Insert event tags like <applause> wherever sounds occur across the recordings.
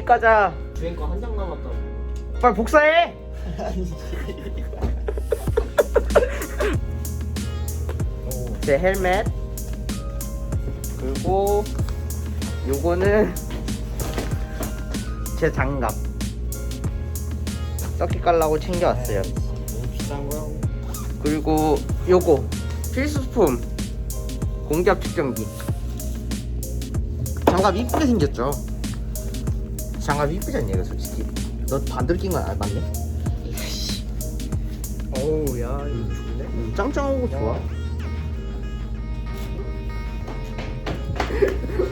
서킷 가자. 주행 거 한 장 남았다. 빨리 복사해. <laughs> 제 헬멧. 그리고 요거는 제 장갑. 서킷 깔라고 챙겨왔어요. 너무 비싼 거야. 그리고 요거 필수품. 공기압 측정기. 장갑 이쁘게 생겼죠 장갑 이쁘지 않냐 이거 솔직히. 너 반대로 낀건 안 맞네? 어우 야 이거 좋네. 음, 짱짱하고 좋아.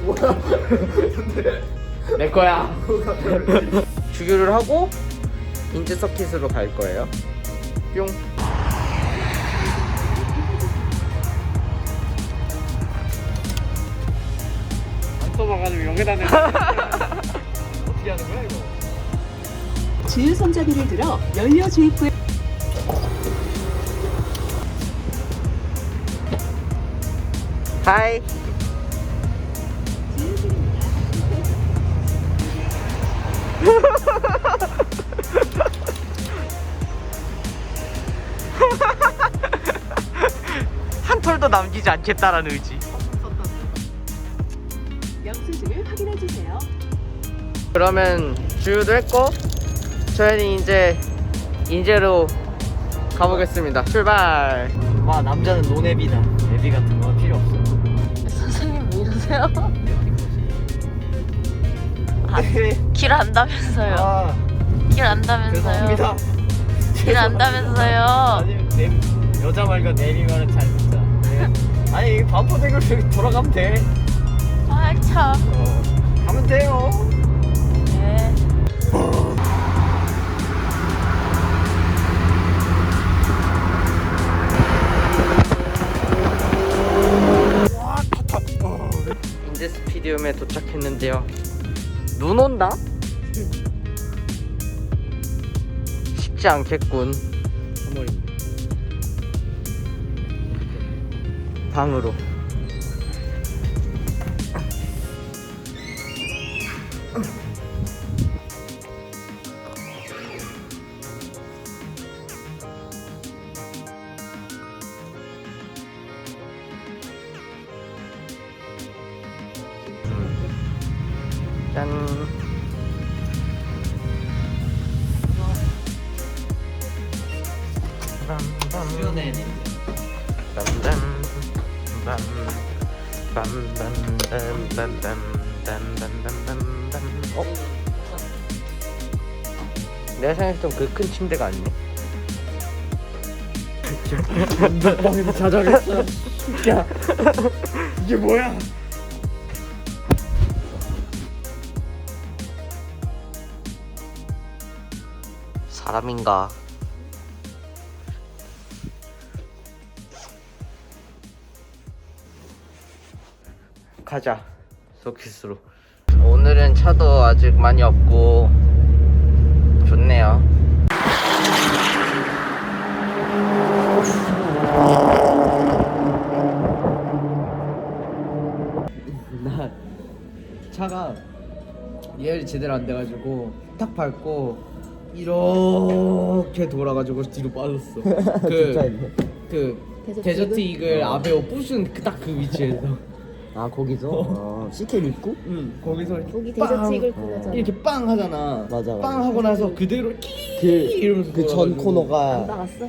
<laughs> 내 거야. <laughs> 주유를 하고 인제 서킷으로 갈 거예요. 뿅. 안 써봐가지고 여기다 내. <laughs> 어떻게 하는 거야 이거? 주유 손잡이를 들어 연료 주입 후에 하이 <laughs> 한 털도 남기지 않겠다라는 의지 영수증을 확인해 주세요. 그러면 주유도 했고 저희는 이제 인제로 가보겠습니다 출발 와 남자는 노내비다. 내비 같은 거 필요 없어. 선생님 왜 이러세요? <laughs> 아, 길 안다면서요. 아 길 안다면서요. 죄송합니다. 길 안다면서요. 아니 내 여자 말과 내비 말은 잘 듣자. 네. 아니 반포대교로 돌아가면 돼. 아 참. 어, 가면 돼요. 스피디움에 도착했는데요 눈 온다? 쉽지 않겠군 3월입니다. 방으로 수연의 어? 내가 생각했던 그 큰 침대가 아니네. 방에서 자자겠어. 야 이게 뭐야? 사람인가? 가자. 서킷으로. 오늘은 차도 아직 많이 없고 좋네요. 나 차가 예열이 제대로 안 돼가지고 탁 밟고 이렇게 돌아가지고 뒤로 빠졌어. <laughs> 그, 그 데저트 이글 아베오 부순 딱 그 위치에서. 아 거기서 어, CK 입구? 응. 거기서 거기 빵! 데저트 이글 그거잖아. 이렇게 빵 하잖아. 맞아, 맞아. 빵 하고 나서 그대로 끼 이러면서 그 전 돌아가지고. 안 코너가 박았어?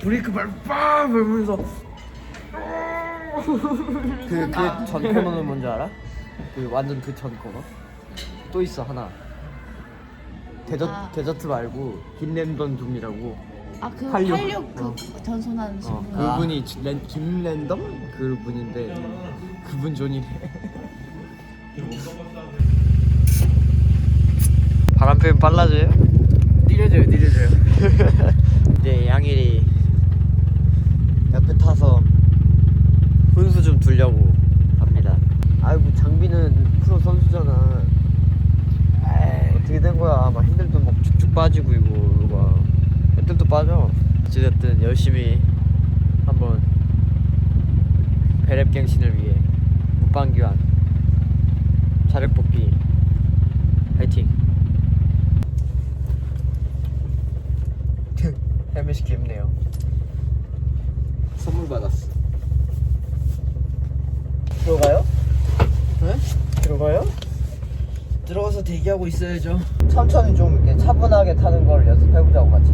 브레이크 밟으면서 그 그 전 코너는 뭔지 알아? 그 완전 그 전 코너 또 있어 하나 데저트 아. 데저트 말고 김랜던 둠이라고 아그 활력. 활력 그 전손하는 어, 친구. 그분이 지- 랜, 김랜덤 그분인데 그분 존이래 <laughs> 바람 피면 빨라져요? 느려져요 느려져요 <laughs> 이제 양일이 옆에 타서 훈수 좀 두려고 합니다 아이고 장비는 프로 선수잖아. 막 핸들도 막 쭉쭉 빠지고 이거 봐 핸들도 빠져 어찌됐든 열심히 한번 배랩갱신을 위해 무방귀환 자력 뽑기 파이팅 <laughs> 헬멧이 귀엽네요 선물 받았어. 들어가요? 네? 들어가요? 들어가서 대기하고 있어야죠. 천천히 좀 이렇게 차분하게 타는 걸 연습해보자고 같이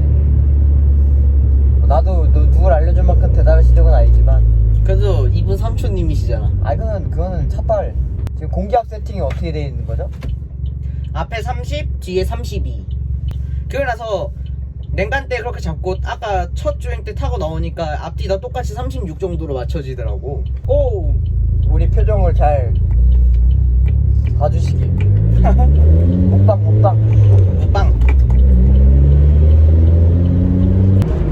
나도 너 누굴 알려줄 만큼 대단한 실력은 아니지만 그래도 이분 삼촌님이시잖아. 아 그거는 그거는 차빨 지금 공기압 세팅이 어떻게 돼 있는 거죠? 앞에 30, 뒤에 32. 그러고 나서 냉간대 그렇게 잡고 아까 첫 주행 때 타고 나오니까 앞뒤 다 똑같이 36 정도로 맞춰지더라고. 오! 우리 표정을 잘 봐주시길 먹방 먹방. 빵!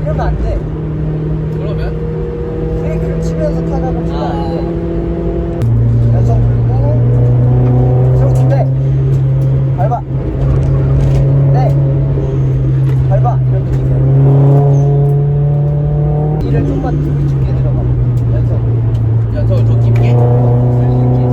이러면 안돼. 그러면? 브레이크를 치면서 타가고 치면 아. 안돼. 연속 불고 트로트 대 밟아. 네. 밟아. 이런 느낌이야 이를 좀만 더 깊게 들어가. 연속 야, 더, 더 깊게? 이렇게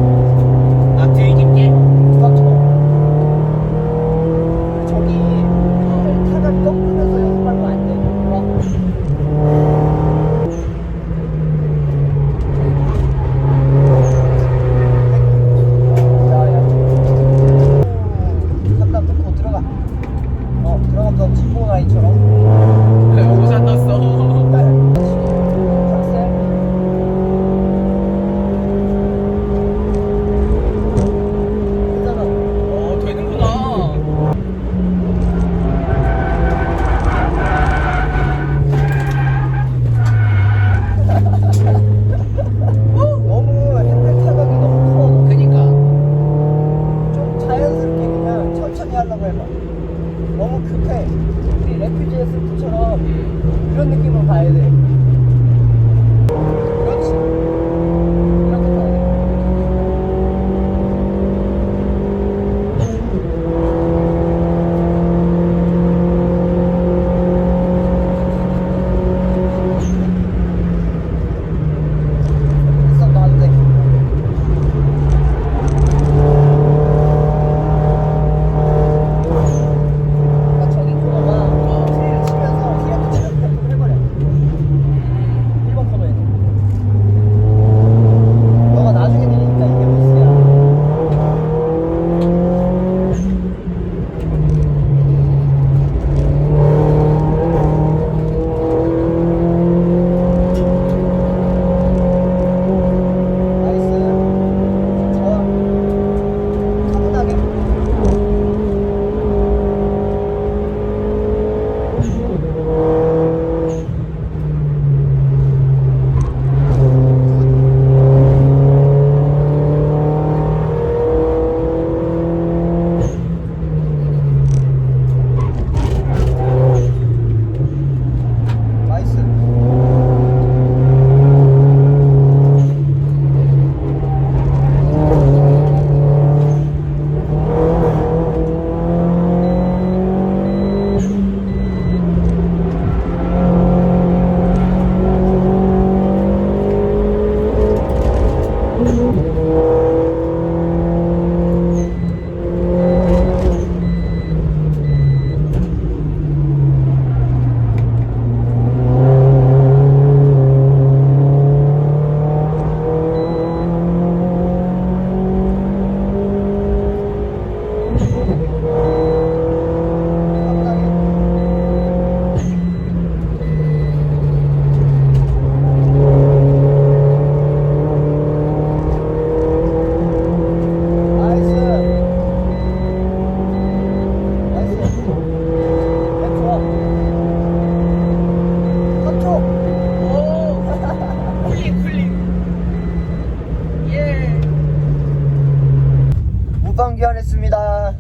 무방기한 했습니다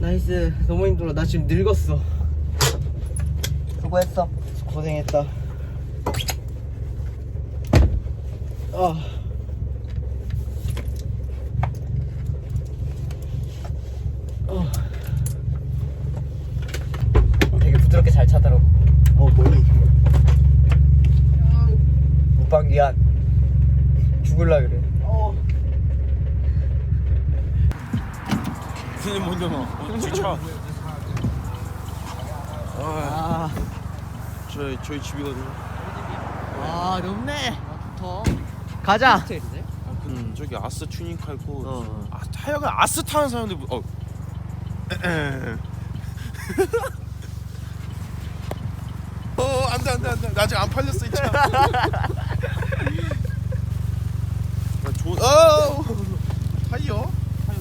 나이스. 너무 힘들어. 나 지금 늙었어. 수고했어 고생했다. 아. 어. 되게 부드럽게 잘 차더라고 어, 머리. 무방기한 죽을라 그래 그냥 먼저 너 뒤차 아 아, 저희 저희 집이거든요 아 높네. 가자. 아, 그 저기 아스 튜닝카 있고 어. 아 하여간 아스 타는 사람들 뭐- 어 <laughs> 어, 안 돼, 안 돼, 안 돼. 나 아직 안 팔렸어, 이 차. <laughs> 나 좋은, 어! <laughs> 타이어?